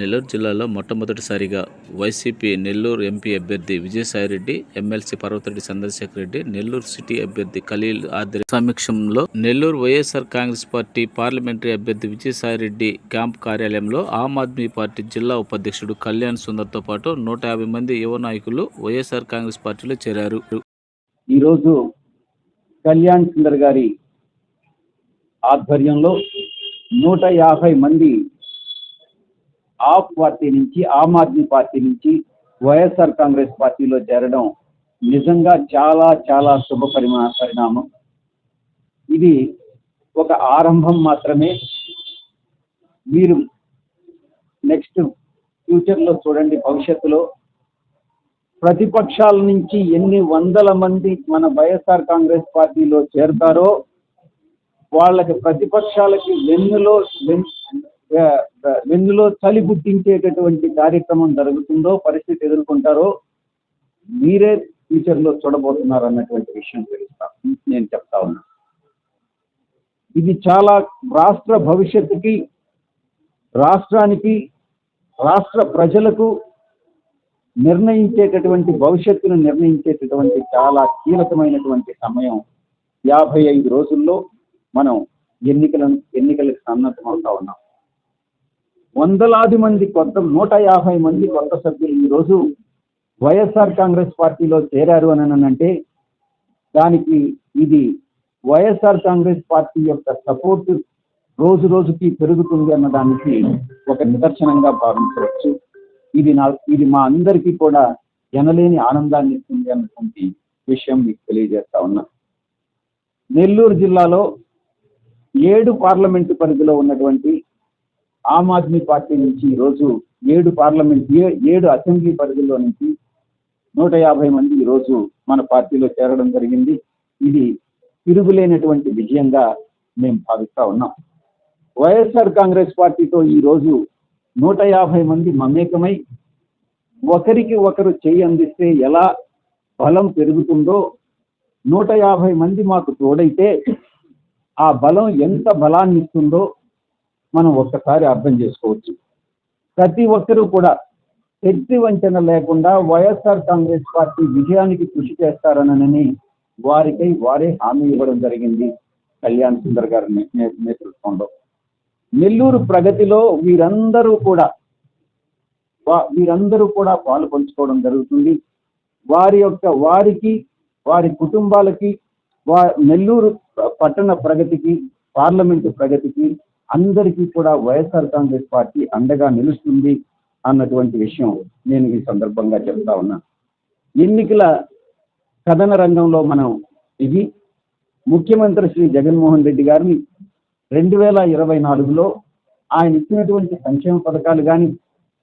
నెల్లూరు జిల్లాలో మొట్టమొదటిసారిగా YCP Nellore MP అభ్యర్థి విజయసాయిరెడ్డి ఎమ్మెల్సీ పర్వతరెడ్డి చంద్రశేఖర్ రెడ్డి నెల్లూరు సిటీ అభ్యర్థి ఖలీల్ ఆధ్వర్య సమీక్షంలో Nellore YSR Congress party parliamentary అభ్యర్థి విజయసాయిరెడ్డి క్యాంప్ కార్యాలయంలో ఆమ్ ఆద్మీ పార్టీ జిల్లా ఉపాధ్యక్షుడు కళ్యాణ్ సుందర్తో పాటు నూట యాభై మంది యువ నాయకులు వైఎస్ఆర్ కాంగ్రెస్ పార్టీలో చేరారు. ఈరోజు కళ్యాణ్ సుందర్ గారి ఆధ్వర్యంలో నూట యాభై మంది ఆప్ పార్టీ నుంచి ఆమ్ ఆద్మీ పార్టీ నుంచి వైఎస్ఆర్ కాంగ్రెస్ పార్టీలో చేరడం నిజంగా చాలా చాలా శుభ పరిమా పరిణామం. ఇది ఒక ఆరంభం మాత్రమే. మీరు నెక్స్ట్ ఫ్యూచర్లో చూడండి భవిష్యత్తులో. ప్రతిపక్షాల నుంచి ఎన్ని వందల మంది మన వైఎస్ఆర్ కాంగ్రెస్ పార్టీలో చేరతారో వాళ్ళకి ప్రతిపక్షాలకి వెన్నులో వెన్- వెన్నులో చలి గుర్తించేటటువంటి కార్యక్రమం జరుగుతుందో పరిస్థితి ఎదుర్కొంటారో మీరే ఫ్యూచర్లో చూడబోతున్నారు అన్నటువంటి విషయం తెలుస్తా నేను చెప్తా ఉన్నా. ఇది చాలా రాష్ట్ర భవిష్యత్తుకి రాష్ట్రానికి రాష్ట్ర ప్రజలకు నిర్ణయించేటటువంటి భవిష్యత్తును నిర్ణయించేటటువంటి చాలా కీలకమైనటువంటి సమయం. యాభై ఐదు రోజుల్లో మనం ఎన్నికలను ఎన్నికలకు సన్నద్ధమవుతా ఉన్నాం. వందలాది మంది కొత్త నూట యాభై మంది కొత్త సభ్యులు ఈరోజు వైఎస్ఆర్ కాంగ్రెస్ పార్టీలో చేరారు అని అంటే దానికి ఇది వైఎస్ఆర్ కాంగ్రెస్ పార్టీ యొక్క సపోర్ట్ రోజు రోజుకి పెరుగుతుంది అన్న దానికి ఒక నిదర్శనంగా భావించవచ్చు. ఇది నా ఇది మా అందరికీ కూడా ఎనలేని ఆనందాన్ని ఇస్తుంది అన్నటువంటి విషయం మీకు తెలియజేస్తా ఉన్నా. నెల్లూరు జిల్లాలో ఏడు పార్లమెంటు పరిధిలో ఉన్నటువంటి ఆమ్ ఆద్మీ పార్టీ నుంచి ఈరోజు ఏడు పార్లమెంట్ ఏ- ఏడు అసెంబ్లీ పరిధిలో నుంచి నూట యాభై మంది ఈరోజు మన పార్టీలో చేరడం జరిగింది. ఇది తిరుగులేనటువంటి విజయంగా మేము భావిస్తా ఉన్నాం. వైఎస్ఆర్ కాంగ్రెస్ పార్టీతో ఈరోజు నూట యాభై మంది మమేకమై ఒకరికి ఒకరు చేయి అందిస్తే ఎలా బలం పెరుగుతుందో నూట యాభై మంది మాకు తోడైతే ఆ బలం ఎంత బలాన్ని ఇస్తుందో మనం ఒక్కసారి అర్థం చేసుకోవచ్చు. ప్రతి ఒక్కరూ కూడా శక్తి వంచన లేకుండా వైఎస్ఆర్ కాంగ్రెస్ పార్టీ విజయానికి కృషి చేస్తారనని వారికై వారే హామీ ఇవ్వడం జరిగింది కళ్యాణ్ సుందర్ గారి నే- నేతృత్వంలో. నెల్లూరు ప్రగతిలో వీరందరూ కూడా వీరందరూ కూడా పాలు పంచుకోవడం జరుగుతుంది. వారి యొక్క వారికి వారి కుటుంబాలకి వా నెల్లూరు పట్టణ ప్రగతికి పార్లమెంటు ప్రగతికి అందరికీ కూడా వైఎస్ఆర్ కాంగ్రెస్ పార్టీ అండగా నిలుస్తుంది అన్నటువంటి విషయం నేను ఈ సందర్భంగా చెప్తా ఉన్నా. ఎన్నికల కథన రంగంలో మనం ఇది ముఖ్యమంత్రి శ్రీ జగన్మోహన్ రెడ్డి గారిని రెండు వేల ఇరవై నాలుగులో ఆయన ఇచ్చినటువంటి సంక్షేమ పథకాలు కానీ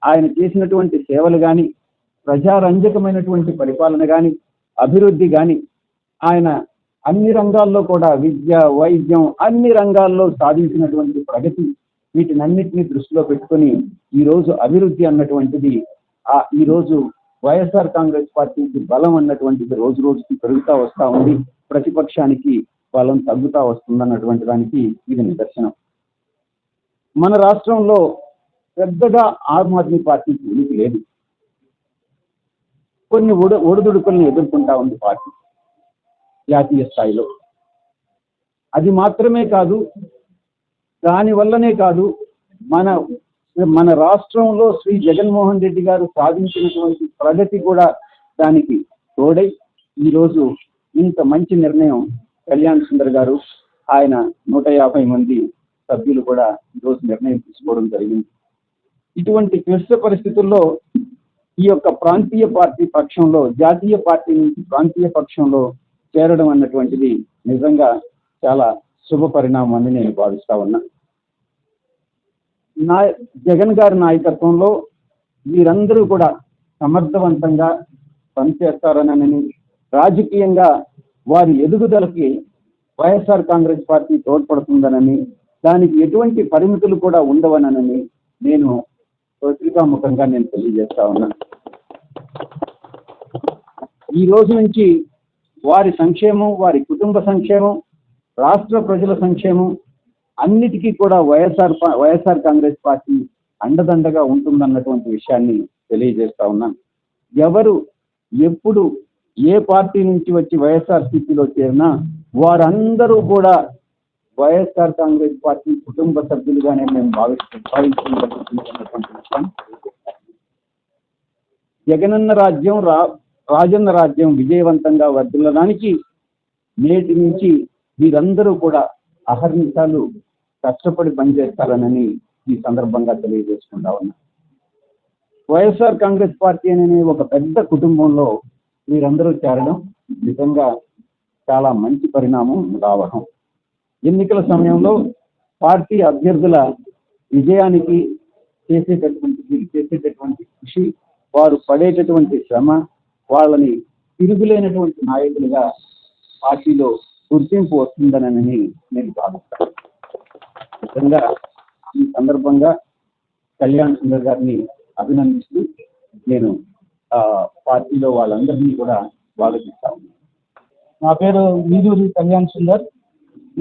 ఆయన చేసినటువంటి సేవలు కానీ ప్రజారంజకమైనటువంటి పరిపాలన కానీ అభివృద్ధి కానీ ఆయన అన్ని రంగాల్లో కూడా విద్య వైద్యం అన్ని రంగాల్లో సాధించినటువంటి ప్రగతి వీటినన్నిటినీ దృష్టిలో పెట్టుకొని ఈరోజు అభివృద్ధి అన్నటువంటిది ఆ ఈరోజు వైఎస్ఆర్ కాంగ్రెస్ పార్టీకి బలం అన్నటువంటిది రోజు రోజుకి పెరుగుతూ వస్తూ ఉంది. ప్రతిపక్షానికి బలం తగ్గుతూ వస్తుంది అన్నటువంటి దానికి ఇది నిదర్శనం. మన రాష్ట్రంలో పెద్దగా ఆమ్ ఆద్మీ పార్టీకి ఉనికి లేదు. కొన్ని ఒడ ఒడిదుడుకులను ఎదుర్కొంటా ఉంది పార్టీ. జాతీయ స్థాయిలో. అది మాత్రమే కాదు దాని వల్లనే కాదు మన మన రాష్ట్రంలో శ్రీ జగన్మోహన్ రెడ్డి గారు సాధించినటువంటి ప్రగతి కూడా దానికి తోడై ఈరోజు ఇంత మంచి నిర్ణయం కళ్యాణ్ సుందర్ గారు ఆయన నూట యాభై మంది సభ్యులు కూడా ఈరోజు నిర్ణయం తీసుకోవడం జరిగింది. ఇటువంటి క్లిష్ట పరిస్థితుల్లో ఈ యొక్క ప్రాంతీయ పార్టీ పక్షంలో జాతీయ పార్టీ నుంచి ప్రాంతీయ పక్షంలో చేరడం అన్నటువంటిది నిజంగా చాలా శుభ పరిణామం అని నేను భావిస్తా ఉన్నా. నా జగన్ గారి నాయకత్వంలో వీరందరూ కూడా సమర్థవంతంగా పనిచేస్తారనని రాజకీయంగా వారి ఎదుగుదలకి వైఎస్ఆర్ కాంగ్రెస్ పార్టీ తోడ్పడుతుందనని దానికి ఎటువంటి పరిమితులు కూడా ఉండవనని నేను పత్రికాముఖంగా నేను తెలియజేస్తా ఉన్నా. ఈ రోజు నుంచి వారి సంక్షేమం వారి కుటుంబ సంక్షేమం రాష్ట్ర ప్రజల సంక్షేమం అన్నిటికీ కూడా వైఎస్ఆర్ వైఎస్ఆర్ కాంగ్రెస్ పార్టీ అండదండగా ఉంటుందన్నటువంటి విషయాన్ని తెలియజేస్తా ఉన్నాను. ఎవరు ఎప్పుడు ఏ పార్టీ నుంచి వచ్చి వైఎస్ఆర్ స్థితిలో చేరినా వారందరూ కూడా వైఎస్ఆర్ కాంగ్రెస్ పార్టీ కుటుంబ సభ్యులుగానే మేము భావిస్తున్నాం భావిస్తున్నటువంటి విషయం. జగనన్న రాజ్యం రా రాజన్న రాజ్యం విజయవంతంగా వర్ధిల్లడానికి నేటి నుంచి వీరందరూ కూడా అహర్నిశాలు కష్టపడి పనిచేస్తారనని ఈ సందర్భంగా తెలియజేసుకుంటా ఉన్నా. వైఎస్ఆర్ కాంగ్రెస్ పార్టీ అనే ఒక పెద్ద కుటుంబంలో వీరందరూ చేరడం నిజంగా చాలా మంచి పరిణామం రావడం. ఎన్నికల సమయంలో పార్టీ అభ్యర్థుల విజయానికి చేసేటటువంటి చేసేటటువంటి కృషి వారు పడేటటువంటి శ్రమ వాళ్ళని తిరుగులేనటువంటి నాయకులుగా పార్టీలో గుర్తింపు వస్తుందనని నేను భావిస్తాను. నిజంగా ఈ సందర్భంగా కళ్యాణ్ సుందర్ గారిని అభినందిస్తూ నేను పార్టీలో వాళ్ళందరినీ కూడా స్వాగతిస్తా నా పేరు మీదూరి కళ్యాణ్ సుందర్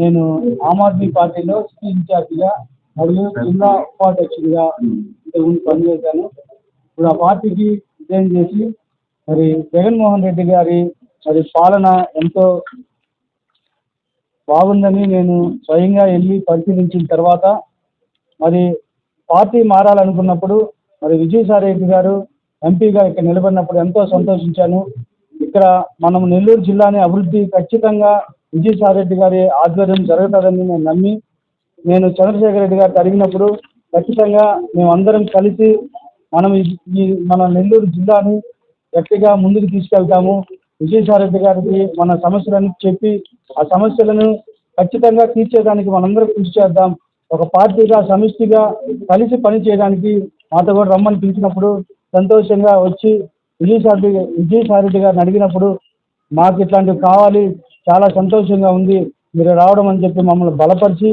నేను ఆమ్ ఆద్మీ పార్టీలో సిటీ ఇన్ఛార్జిగా మరియు జిల్లా ఉపాధ్యక్షుడిగా ఇంతకుముందు పనిచేశాను. ఇప్పుడు ఆ పార్టీకి రిజైన్ చేసి మరి జగన్మోహన్ రెడ్డి గారి మరి పాలన ఎంతో బాగుందని నేను స్వయంగా వెళ్ళి పరిశీలించిన తర్వాత మరి పార్టీ మారాలనుకున్నప్పుడు మరి విజయసాయిరెడ్డి గారు ఎంపీగా ఇక్కడ నిలబడినప్పుడు ఎంతో సంతోషించాను. ఇక్కడ మనం నెల్లూరు జిల్లాని అభివృద్ధి ఖచ్చితంగా విజయసాయిరెడ్డి గారి ఆధ్వర్యం జరుగుతుందని నేను నమ్మి నేను చంద్రశేఖర రెడ్డి గారు అడిగినప్పుడు ఖచ్చితంగా మేమందరం కలిసి మనం ఈ మన నెల్లూరు జిల్లాని గట్టిగా ముందుకు తీసుకెళ్తాము. విజయసాయి గారికి మన సమస్యలను చెప్పి ఆ సమస్యలను ఖచ్చితంగా తీర్చేదానికి మనందరం కృషి చేద్దాం. ఒక పార్టీగా సమిష్టిగా కలిసి పని చేయడానికి మాతో కూడా రమ్మని పిలిచినప్పుడు సంతోషంగా వచ్చి విజయసాయి రెడ్డి విజయసాయి గారిని అడిగినప్పుడు మాకు ఇట్లాంటివి కావాలి చాలా సంతోషంగా ఉంది మీరు రావడం అని చెప్పి మమ్మల్ని బలపరిచి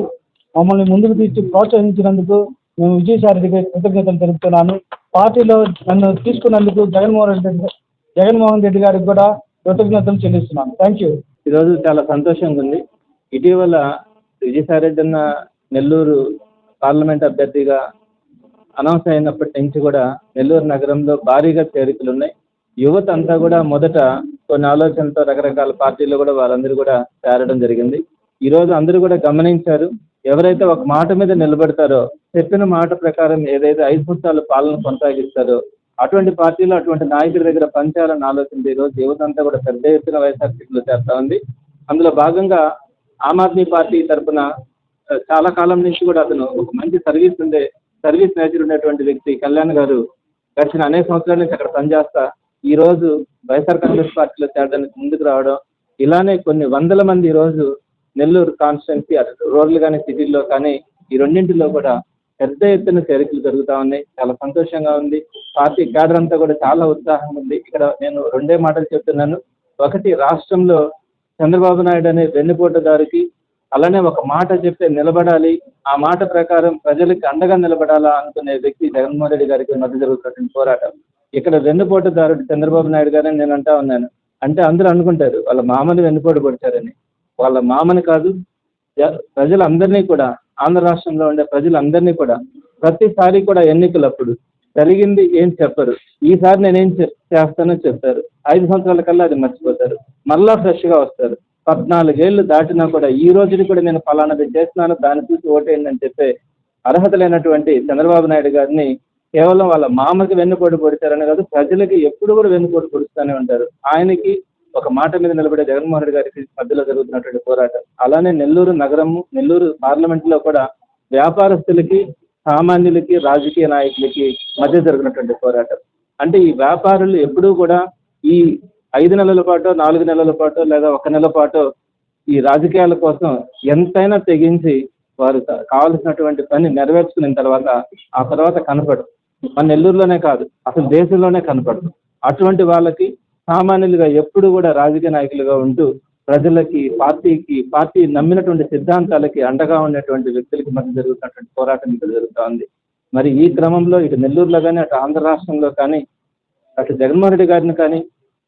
మమ్మల్ని ముందుకు తీసి ప్రోత్సహించినందుకు మేము విజయసాయి కృతజ్ఞతలు తెలుపుతున్నాను. పార్టీలో నన్ను తీసుకున్నందుకు జగన్మోహన్ రెడ్డి జగన్మోహన్ రెడ్డి గారికి కూడా కృతజ్ఞతలు చెల్లిస్తున్నాను. థ్యాంక్ యూ ఈరోజు చాలా సంతోషంగా ఉంది. ఇటీవల విజయసాయిరెడ్డి అన్న నెల్లూరు పార్లమెంట్ అభ్యర్థిగా అనౌన్స్ అయినప్పటి నుంచి కూడా నెల్లూరు నగరంలో భారీగా చేరికలు ఉన్నాయి. యువత అంతా కూడా మొదట కొన్ని ఆలోచనలతో రకరకాల పార్టీలు కూడా వాళ్ళందరూ కూడా చేరడం జరిగింది. ఈ రోజు అందరూ కూడా గమనించారు. ఎవరైతే ఒక మాట మీద నిలబెడతారో చెప్పిన మాట ప్రకారం ఏదైతే ఐదు సంవత్సరాల పాలన కొనసాగిస్తారో అటువంటి పార్టీలో అటువంటి నాయకుడి దగ్గర పనిచేయాలని ఆలోచన ఈ రోజు యువతంతా కూడా పెద్ద ఎత్తున వైఎస్ఆర్సీపీలో చేస్తా ఉంది. అందులో భాగంగా ఆమ్ ఆద్మీ పార్టీ తరఫున చాలా కాలం నుంచి కూడా అతను ఒక మంచి సర్వీస్ ఉండే సర్వీస్ నేచర్ ఉన్నటువంటి వ్యక్తి కళ్యాణ్ గారు గడిచిన అనేక సంవత్సరాల నుంచి అక్కడ పనిచేస్తా ఈ రోజు వైఎస్ఆర్ కాంగ్రెస్ పార్టీలో చేరడానికి ముందుకు రావడం ఇలానే కొన్ని వందల మంది ఈ రోజు నెల్లూరు కాన్స్టిట్యున్సీ అటు రోడ్లు కానీ సిటీల్లో కానీ ఈ రెండింటిలో కూడా పెద్ద ఎత్తున చేరికలు జరుగుతా ఉన్నాయి. చాలా సంతోషంగా ఉంది. పార్టీ క్యాడర్ అంతా కూడా చాలా ఉత్సాహంగా ఉంది. ఇక్కడ నేను రెండే మాటలు చెప్తున్నాను. ఒకటి రాష్ట్రంలో చంద్రబాబు నాయుడు అనే వెన్నుపోటుదారికి అలానే ఒక మాట చెప్తే నిలబడాలి. ఆ మాట ప్రకారం ప్రజలకు అండగా నిలబడాలా అనుకునే వ్యక్తి జగన్మోహన్ రెడ్డి గారికి మధ్య జరుగుతున్నటువంటి పోరాటం. ఇక్కడ వెన్నుపోటుదారుడు చంద్రబాబు నాయుడు గారని నేను అంటా ఉన్నాను. అంటే అందరూ అనుకుంటారు వాళ్ళ మామని వెన్నుపోటు పడతారని వాళ్ళ మామని కాదు ప్రజలందరినీ కూడా ఆంధ్ర రాష్ట్రంలో ఉండే ప్రజలందరినీ కూడా ప్రతిసారి కూడా ఎన్నికలప్పుడు జరిగింది ఏం చెప్పరు. ఈసారి నేనేం చేస్తానో చెప్తారు. ఐదు సంవత్సరాల కల్లా అది మర్చిపోతారు. మళ్ళా ఫ్రెష్గా వస్తారు. పద్నాలుగేళ్ళు దాటినా కూడా ఈ రోజుని కూడా నేను ఫలానాది చేస్తున్నాను దాన్ని చూసి ఓటేయండి అని చెప్పే అర్హత లేనటువంటి చంద్రబాబు నాయుడు గారిని కేవలం వాళ్ళ మామకి వెన్నుపోటు పొడిచారని కాదు ప్రజలకి ఎప్పుడు కూడా వెన్నుపోటు పొడుస్తూనే ఉంటారు. ఆయనకి ఒక మాట మీద నిలబడే జగన్మోహన్ రెడ్డి గారికి మధ్యలో జరుగుతున్నటువంటి పోరాటం. అలానే నెల్లూరు నగరము నెల్లూరు పార్లమెంట్లో కూడా వ్యాపారస్తులకి సామాన్యులకి రాజకీయ నాయకులకి మధ్య జరుగుతున్నటువంటి పోరాటం. అంటే ఈ వ్యాపారులు ఎప్పుడూ కూడా ఈ ఐదు నెలల పాటు నాలుగు నెలల పాటు లేదా ఒక నెల పాటు ఈ రాజకీయాల కోసం ఎంతైనా తెగించి వారు కావలసినటువంటి పని నెరవేర్చుకున్న తర్వాత ఆ తర్వాత కనపడదు. మన నెల్లూరులోనే కాదు అసలు దేశంలోనే కనపడదు. అటువంటి వాళ్ళకి సామాన్యులుగా ఎప్పుడు కూడా రాజకీయ నాయకులుగా ఉంటూ ప్రజలకి పార్టీకి పార్టీ నమ్మినటువంటి సిద్ధాంతాలకి అండగా ఉన్నటువంటి వ్యక్తులకి మధ్య జరుగుతున్నటువంటి పోరాటం ఇక్కడ జరుగుతూ ఉంది. మరి ఈ క్రమంలో ఇటు నెల్లూరులో కానీ అటు ఆంధ్ర రాష్ట్రంలో కానీ అటు జగన్మోహన్ రెడ్డి గారిని కానీ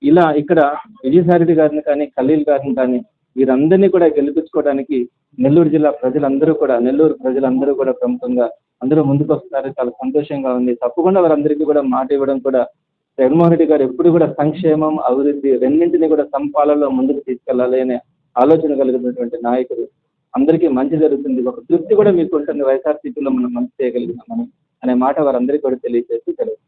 ఇలా ఇక్కడ విజయసాయి రెడ్డి గారిని కానీ ఖలీల్ గారిని కానీ వీరందరినీ కూడా గెలిపించుకోవడానికి నెల్లూరు జిల్లా ప్రజలందరూ కూడా నెల్లూరు ప్రజలందరూ కూడా ప్రముఖంగా అందరూ ముందుకు వస్తున్నారు చాలా సంతోషంగా ఉంది. తప్పకుండా వారందరికీ కూడా మాట ఇవ్వడం కూడా జగన్మోహన్ రెడ్డి గారు ఎప్పుడు కూడా సంక్షేమం అభివృద్ధి రెండింటిని కూడా సంపాలలో ముందుకు తీసుకెళ్ళాలి అనే ఆలోచన కలిగినటువంటి నాయకుడు అందరికీ మంచి జరుగుతుంది. ఒక తృప్తి కూడా మీకు ఉంటుంది. వైఎస్ఆర్సీపీలో మనం మంచి చేయగలిగినామని అనే మాట వారందరికీ కూడా తెలియజేసి తెలుసు